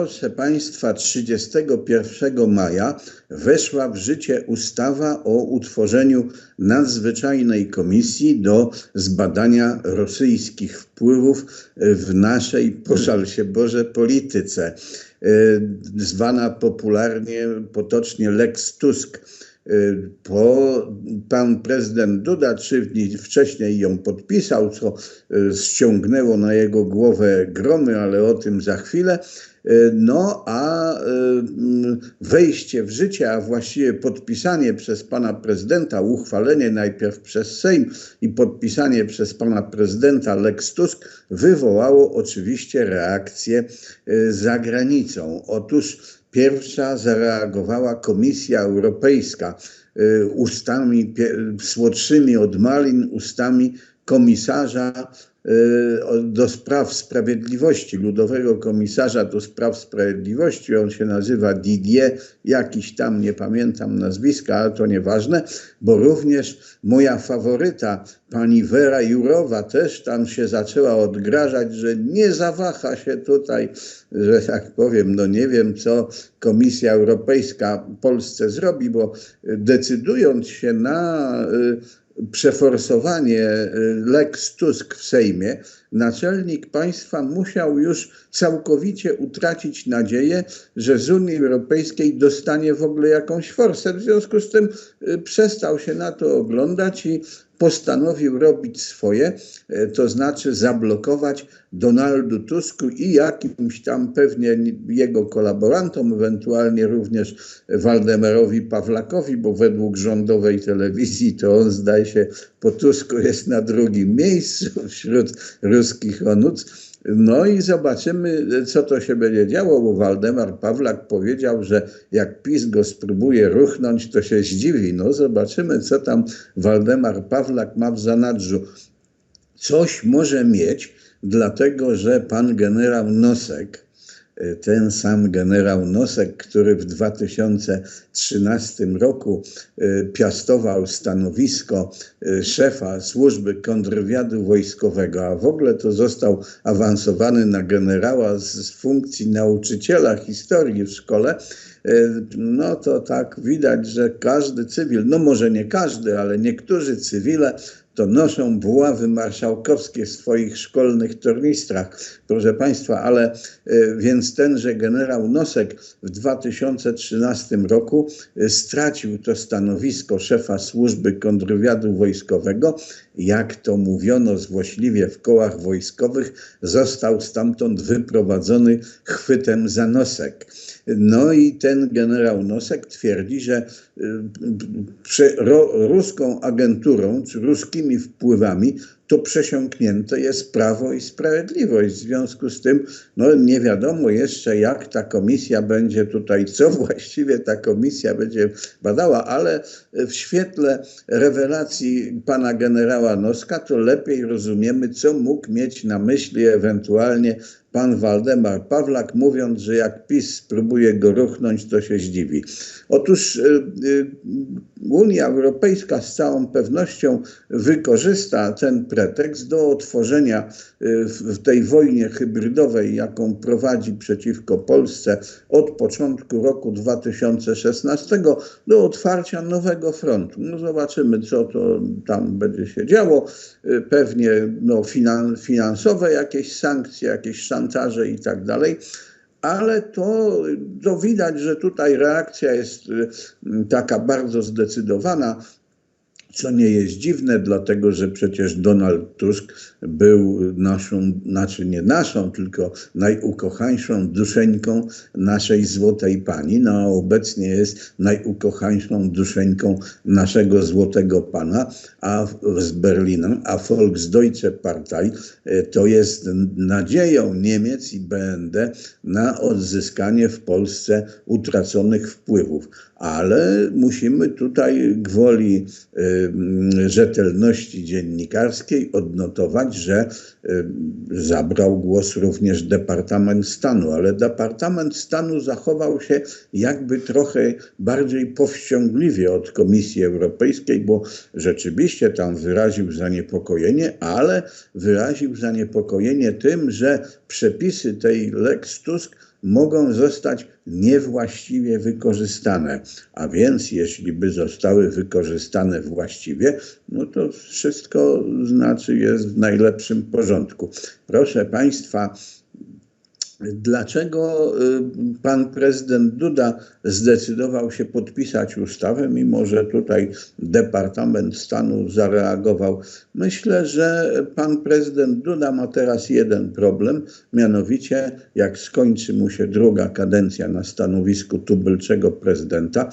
Proszę Państwa, 31 maja weszła w życie ustawa o utworzeniu nadzwyczajnej komisji do zbadania rosyjskich wpływów w naszej, pożal się Boże, polityce, e, zwana popularnie, potocznie Lex Tusk. E, Po pan prezydent Duda trzy dni wcześniej ją podpisał, co e, ściągnęło na jego głowę gromy, ale o tym za chwilę. E, No a mm, wejście w życie, a właściwie podpisanie przez pana prezydenta, uchwalenie najpierw przez Sejm i podpisanie przez pana prezydenta Lex Tusk wywołało oczywiście reakcję za granicą. Otóż pierwsza zareagowała Komisja Europejska e, ustami słodszymi od malin, ustami komisarza do spraw sprawiedliwości, ludowego komisarza do spraw sprawiedliwości. On się nazywa Didier, jakiś tam, nie pamiętam nazwiska, ale to nieważne, bo również moja faworyta, pani Wera Jurowa, też tam się zaczęła odgrażać, że nie zawaha się tutaj, że tak powiem, no nie wiem, co Komisja Europejska Polsce zrobi, bo decydując się na y, przeforsowanie y, Lex Tusk w Sejmie, naczelnik państwa musiał już całkowicie utracić nadzieję, że z Unii Europejskiej dostanie w ogóle jakąś forsę. W związku z tym y, przestał się na to oglądać i postanowił robić swoje, e, to znaczy zablokować Donaldu Tusku i jakimś tam pewnie jego kolaborantom, ewentualnie również Waldemarowi Pawlakowi, bo według rządowej telewizji to on zdaje się po Tusku jest na drugim miejscu wśród ruskich onuc. No i zobaczymy, co to się będzie działo, bo Waldemar Pawlak powiedział, że jak PiS go spróbuje ruchnąć, to się zdziwi. No zobaczymy, co tam Waldemar Pawlak ma w zanadrzu. Coś może mieć, dlatego że pan generał Nosek, ten sam generał Nosek, który w 2013 roku e, piastował stanowisko e, szefa służby kontrwywiadu wojskowego, a w ogóle to został awansowany na generała z funkcji nauczyciela historii w szkole, e, no to tak widać, że każdy cywil, no może nie każdy, ale niektórzy cywile to noszą buławy marszałkowskie w swoich szkolnych tornistrach, proszę Państwa, ale e, więc tenże generał Nosek w 2013 roku e, stracił to stanowisko szefa służby kontrwywiadu wojskowego, jak to mówiono złośliwie w kołach wojskowych, został stamtąd wyprowadzony chwytem za nosek. No i ten generał Nosek twierdzi, że y, ruską agenturą czy ruskimi wpływami to przesiąknięte jest prawo i sprawiedliwość. W związku z tym no, nie wiadomo jeszcze, jak ta komisja będzie tutaj, co właściwie ta komisja będzie badała, ale w świetle rewelacji pana generała Noska, to lepiej rozumiemy, co mógł mieć na myśli ewentualnie pan Waldemar Pawlak, mówiąc, że jak PiS spróbuje go ruchnąć, to się zdziwi. Otóż y, y, Unia Europejska z całą pewnością wykorzysta ten pretekst do otworzenia y, w tej wojnie hybrydowej, jaką prowadzi przeciwko Polsce od początku roku 2016, do otwarcia nowego frontu. No zobaczymy, co to tam będzie się działo. Pewnie no, finan, finansowe jakieś sankcje, jakieś szantaże i tak dalej ale to, to widać, że tutaj reakcja jest y, taka bardzo zdecydowana. Co nie jest dziwne, dlatego że przecież Donald Tusk był naszą, znaczy nie naszą, tylko najukochańszą duszeńką naszej złotej pani. No a obecnie jest najukochańszą duszeńką naszego złotego pana a z Berlinem, a Volksdeutsche Partei e, to jest nadzieją Niemiec i BND na odzyskanie w Polsce utraconych wpływów. Ale musimy tutaj gwoli y, rzetelności dziennikarskiej odnotować, że y, zabrał głos również Departament Stanu, ale Departament Stanu zachował się jakby trochę bardziej powściągliwie od Komisji Europejskiej, bo rzeczywiście tam wyraził zaniepokojenie, ale wyraził zaniepokojenie tym, że przepisy tej Lex Tusk mogą zostać niewłaściwie wykorzystane. A więc, jeśli by zostały wykorzystane właściwie, no to wszystko znaczy jest w najlepszym porządku. Proszę Państwa, Dlaczego y, pan prezydent Duda zdecydował się podpisać ustawę, mimo że tutaj Departament Stanu zareagował? Myślę, że pan prezydent Duda ma teraz jeden problem, mianowicie jak skończy mu się druga kadencja na stanowisku tubylczego prezydenta,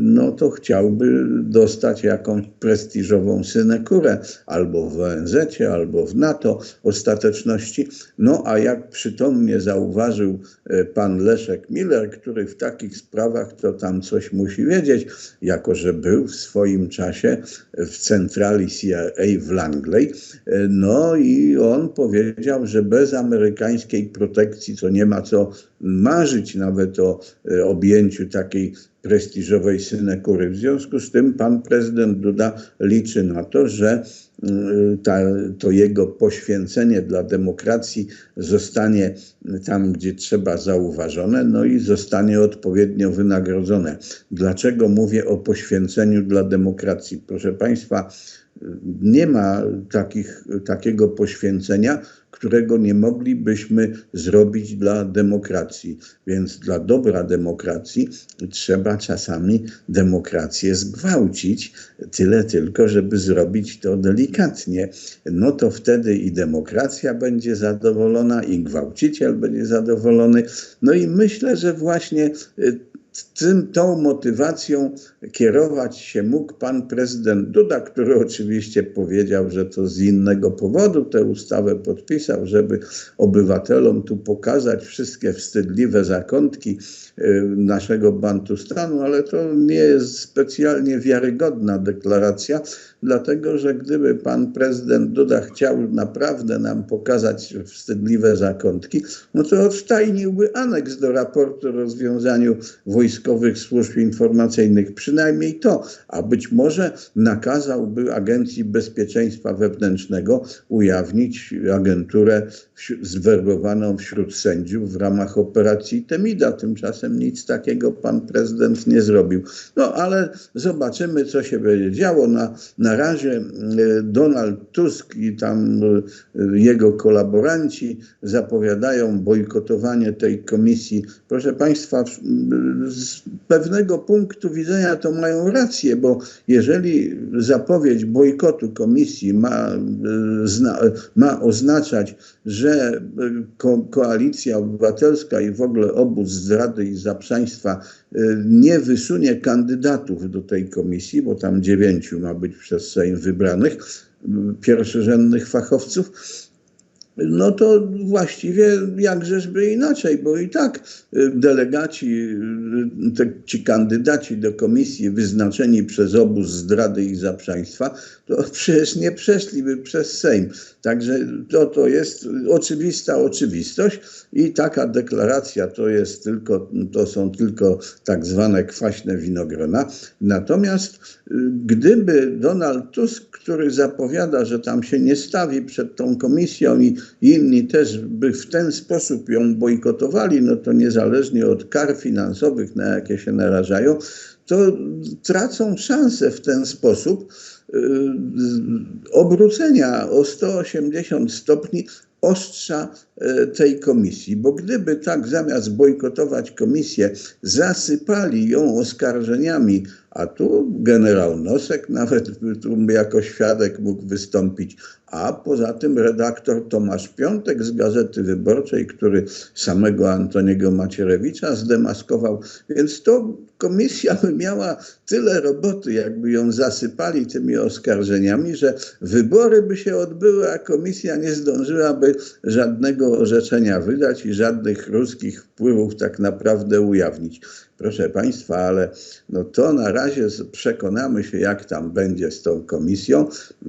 no to chciałby dostać jakąś prestiżową synekurę albo w ONZ, albo w NATO ostateczności. No a jak przytomnie za zauważył e, pan Leszek Miller, który w takich sprawach to tam coś musi wiedzieć, jako że był w swoim czasie w centrali CIA w Langley. E, no i on powiedział, że bez amerykańskiej protekcji to nie ma co marzyć nawet o e, objęciu takiej prestiżowej synekury. W związku z tym pan prezydent Duda liczy na to, że ta, to jego poświęcenie dla demokracji zostanie tam, gdzie trzeba zauważone, no i zostanie odpowiednio wynagrodzone. Dlaczego mówię o poświęceniu dla demokracji? Proszę Państwa, nie ma takich, takiego poświęcenia, którego nie moglibyśmy zrobić dla demokracji. Więc dla dobra demokracji trzeba czasami demokrację zgwałcić, tyle tylko, żeby zrobić to delikatnie. No to wtedy i demokracja będzie zadowolona, i gwałciciel będzie zadowolony. No i myślę, że właśnie y, tym, tą motywacją kierować się mógł pan prezydent Duda, który oczywiście powiedział, że to z innego powodu tę ustawę podpisał, żeby obywatelom tu pokazać wszystkie wstydliwe zakątki y, naszego Bantustanu, ale to nie jest specjalnie wiarygodna deklaracja, dlatego że gdyby pan prezydent Duda chciał naprawdę nam pokazać wstydliwe zakątki, no to odtajniłby aneks do raportu o rozwiązaniu wojskowych służb informacyjnych, przynajmniej to, a być może nakazałby Agencji Bezpieczeństwa Wewnętrznego ujawnić agenturę zwerbowaną wśród sędziów w ramach operacji Temida. Tymczasem nic takiego pan prezydent nie zrobił. No ale zobaczymy, co się będzie działo. Na, na razie e, Donald Tusk i tam e, jego kolaboranci zapowiadają bojkotowanie tej komisji. Proszę Państwa, z pewnego punktu widzenia to mają rację, bo jeżeli zapowiedź bojkotu komisji ma, e, ma oznaczać, że ko koalicja obywatelska i w ogóle obóz zdrady i zaprzaństwa nie wysunie kandydatów do tej komisji, bo tam dziewięciu ma być przez Sejm wybranych, pierwszorzędnych fachowców, no to właściwie jakżeżby inaczej, bo i tak y, delegaci, y, te, ci kandydaci do komisji wyznaczeni przez obóz zdrady i zaprzaństwa, to przecież nie przeszliby przez Sejm. Także to, to jest oczywista oczywistość i taka deklaracja to jest tylko, to są tylko tak zwane kwaśne winogrona. Natomiast y, gdyby Donald Tusk, który zapowiada, że tam się nie stawi przed tą komisją i inni też by w ten sposób ją bojkotowali, no to niezależnie od kar finansowych, na jakie się narażają, to tracą szansę w ten sposób y, obrócenia o 180 stopni ostrza e, tej komisji, bo gdyby tak zamiast bojkotować komisję, zasypali ją oskarżeniami, a tu generał Nosek nawet tu jako świadek mógł wystąpić, a poza tym redaktor Tomasz Piątek z Gazety Wyborczej, który samego Antoniego Macierewicza zdemaskował, więc to komisja by miała tyle roboty, jakby ją zasypali tymi oskarżeniami, że wybory by się odbyły, a komisja nie zdążyłaby żadnego orzeczenia wydać i żadnych ruskich wpływów tak naprawdę ujawnić. Proszę Państwa, ale no to na razie przekonamy się, jak tam będzie z tą komisją,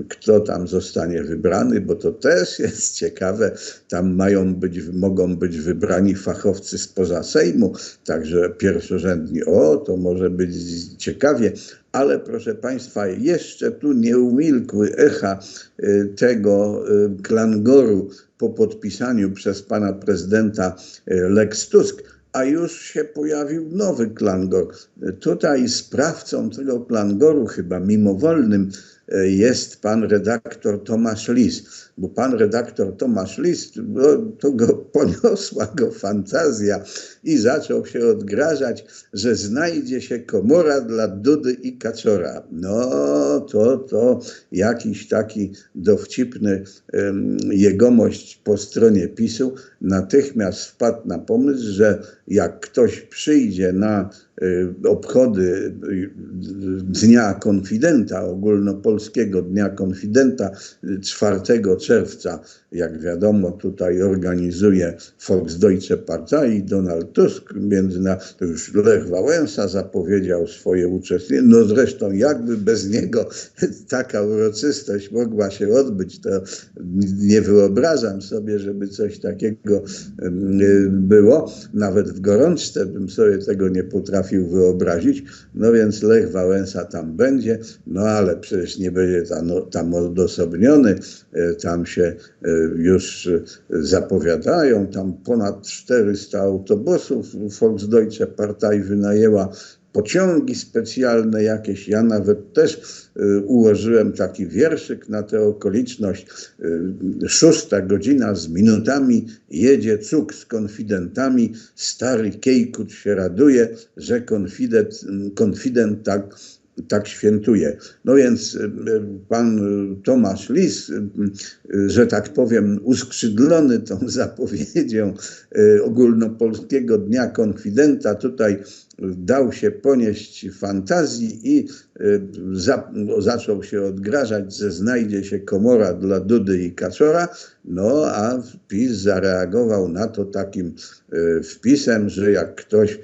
kto tam zostanie wybrany, bo to też jest ciekawe. Tam mają być, mogą być wybrani fachowcy spoza Sejmu, także pierwszorzędni. O, to może być ciekawie, ale proszę Państwa, jeszcze tu nie umilkły echa y, tego y, klangoru po podpisaniu przez pana prezydenta e, Lex Tusk, a już się pojawił nowy klangor. Tutaj sprawcą tego klangoru, chyba mimowolnym, e, jest pan redaktor Tomasz Lis, bo pan redaktor Tomasz Lis, no, to go poniosła go fantazja i zaczął się odgrażać, że znajdzie się komora dla Dudy i Kaczora. No to, to jakiś taki dowcipny um, jegomość po stronie PiSu natychmiast wpadł na pomysł, że jak ktoś przyjdzie na obchody y, Dnia Konfidenta, ogólnopolskiego Dnia Konfidenta 4 czerwca, jak wiadomo, tutaj organizuje Volksdeutsche Partei Donald Tusk, między na, to już Lech Wałęsa zapowiedział swoje uczestnictwo. No zresztą jakby bez niego taka uroczystość mogła się odbyć, to nie wyobrażam sobie, żeby coś takiego było. Nawet w gorączce bym sobie tego nie potrafił wyobrazić. No więc Lech Wałęsa tam będzie, no ale przecież nie będzie tam, no, tam odosobniony, e, tam się e, już zapowiadają, tam ponad 400 autobusów Volksdeutsche Partei wynajęła pociągi specjalne jakieś. Ja nawet też y, ułożyłem taki wierszyk na tę okoliczność. Y, szósta godzina z minutami jedzie cuk z konfidentami. Stary Kiejkut się raduje, że konfident, konfident tak tak świętuje. No więc y, pan Tomasz Lis, że tak powiem, uskrzydlony tą zapowiedzią ogólnopolskiego Dnia Konfidenta, tutaj dał się ponieść fantazji i y, za, zaczął się odgrażać, że znajdzie się komora dla Dudy i Kaczora, no a PiS zareagował na to takim y, wpisem, że jak ktoś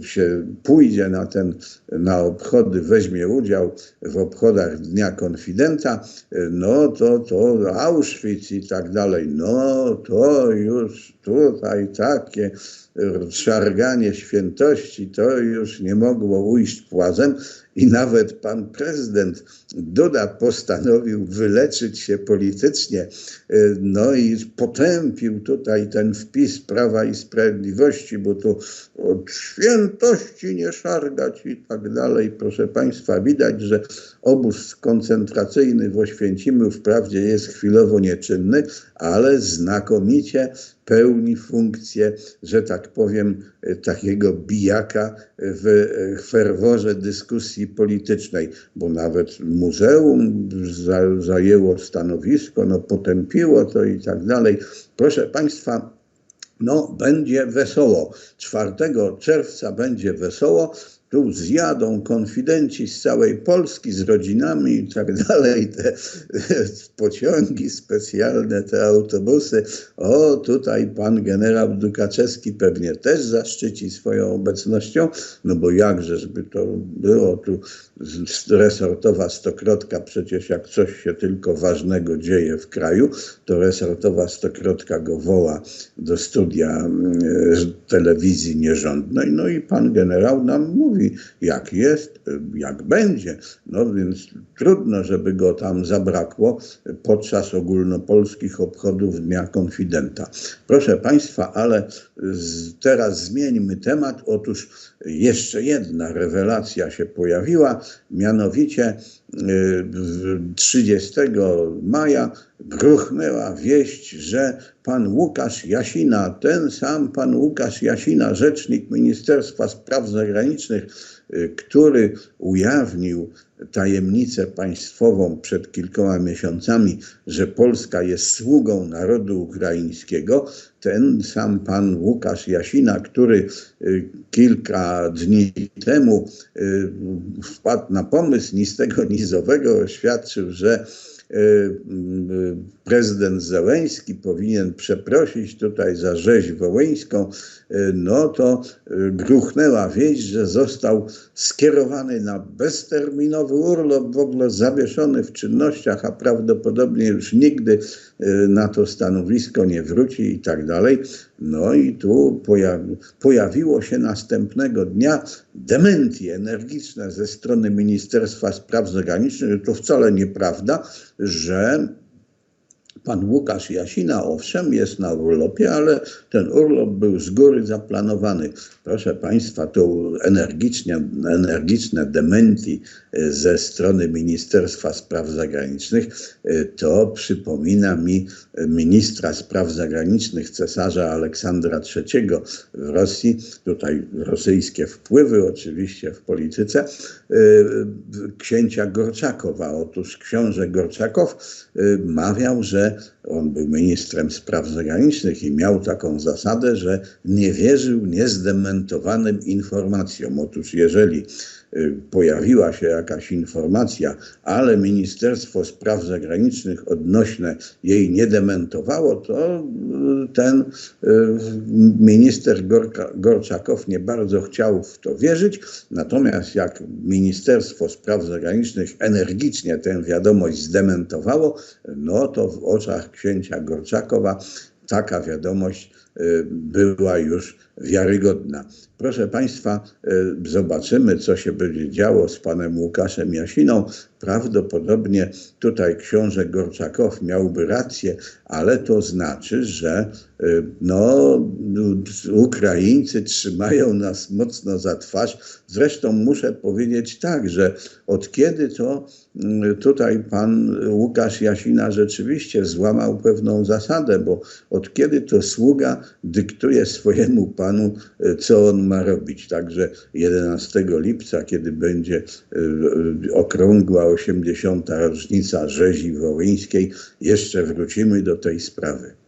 y, się pójdzie na ten, na obchody, weźmie udział w obchodach Dnia Konfidenta, no to, to Auschwitz i tak dalej, no to już tutaj takie szarganie świętości, to już nie mogło ujść płazem i nawet pan prezydent Duda postanowił wyleczyć się politycznie, e, no i potępił tutaj ten wpis Prawa i Sprawiedliwości, bo tu od świętości nie szargać i tak dalej. Proszę Państwa, widać, że obóz koncentracyjny w Oświęcimiu wprawdzie jest chwilowo nieczynny, ale znakomicie pełni funkcję, że tak powiem, takiego bijaka w ferworze dyskusji politycznej, bo nawet muzeum zajęło stanowisko, no potępiło to i tak dalej. Proszę Państwa, no będzie wesoło. 4 czerwca będzie wesoło tu zjadą konfidenci z całej Polski, z rodzinami i tak dalej, te pociągi specjalne, te autobusy. O, tutaj pan generał Dukaczewski pewnie też zaszczyci swoją obecnością, no bo jakże, żeby to było tu resortowa stokrotka, przecież jak coś się tylko ważnego dzieje w kraju, to resortowa stokrotka go woła do studia mm, telewizji nierządnej, no i pan generał nam mówi, mówi, jak jest, jak będzie. No więc trudno, żeby go tam zabrakło podczas ogólnopolskich obchodów Dnia Konfidenta. Proszę Państwa, ale teraz zmieńmy temat. Otóż jeszcze jedna rewelacja się pojawiła, mianowicie 30 maja gruchnęła wieść, że pan Łukasz Jasina, ten sam pan Łukasz Jasina, rzecznik Ministerstwa Spraw Zagranicznych, który ujawnił tajemnicę państwową przed kilkoma miesiącami, że Polska jest sługą narodu ukraińskiego, ten sam pan Łukasz Jasina, który y, kilka dni temu y, wpadł na pomysł ni z tego, ni zowego, oświadczył, że prezydent Zełęński powinien przeprosić tutaj za rzeź wołyńską, e, no to e, gruchnęła wieść, że został skierowany na bezterminowy urlop, w ogóle zawieszony w czynnościach, a prawdopodobnie już nigdy na to stanowisko nie wróci i tak dalej. No i tu pojawi, pojawiło się następnego dnia dementi energiczne ze strony Ministerstwa Spraw Zagranicznych. To wcale nieprawda, że Pan Łukasz Jasina, owszem, jest na urlopie, ale ten urlop był z góry zaplanowany. Proszę Państwa, to energicznie, energiczne dementi e, ze strony Ministerstwa Spraw Zagranicznych, e, to przypomina mi ministra spraw zagranicznych cesarza Aleksandra III w Rosji, tutaj rosyjskie wpływy oczywiście w polityce, e, księcia Gorczakowa. Otóż książę Gorczakow mawiał, że on był ministrem spraw zagranicznych i miał taką zasadę, że nie wierzył niezdementowanym informacjom. Otóż jeżeli pojawiła się jakaś informacja, ale Ministerstwo Spraw Zagranicznych odnośne jej nie dementowało, to y, ten y, minister Gorka, Gorczakow nie bardzo chciał w to wierzyć. Natomiast jak Ministerstwo Spraw Zagranicznych energicznie tę wiadomość zdementowało, no to w oczach księcia Gorczakowa taka wiadomość y, była już wiarygodna. Proszę Państwa, y, zobaczymy, co się będzie działo z panem Łukaszem Jasiną. Prawdopodobnie tutaj książę Gorczakow miałby rację, ale to znaczy, że y, no, Ukraińcy trzymają nas mocno za twarz. Zresztą muszę powiedzieć tak, że od kiedy to tutaj pan Łukasz Jasina rzeczywiście złamał pewną zasadę, bo od kiedy to sługa dyktuje swojemu panu, e, co on ma robić. Także 11 lipca, kiedy będzie e, okrągła 80. rocznica rzezi wołyńskiej, jeszcze wrócimy do tej sprawy.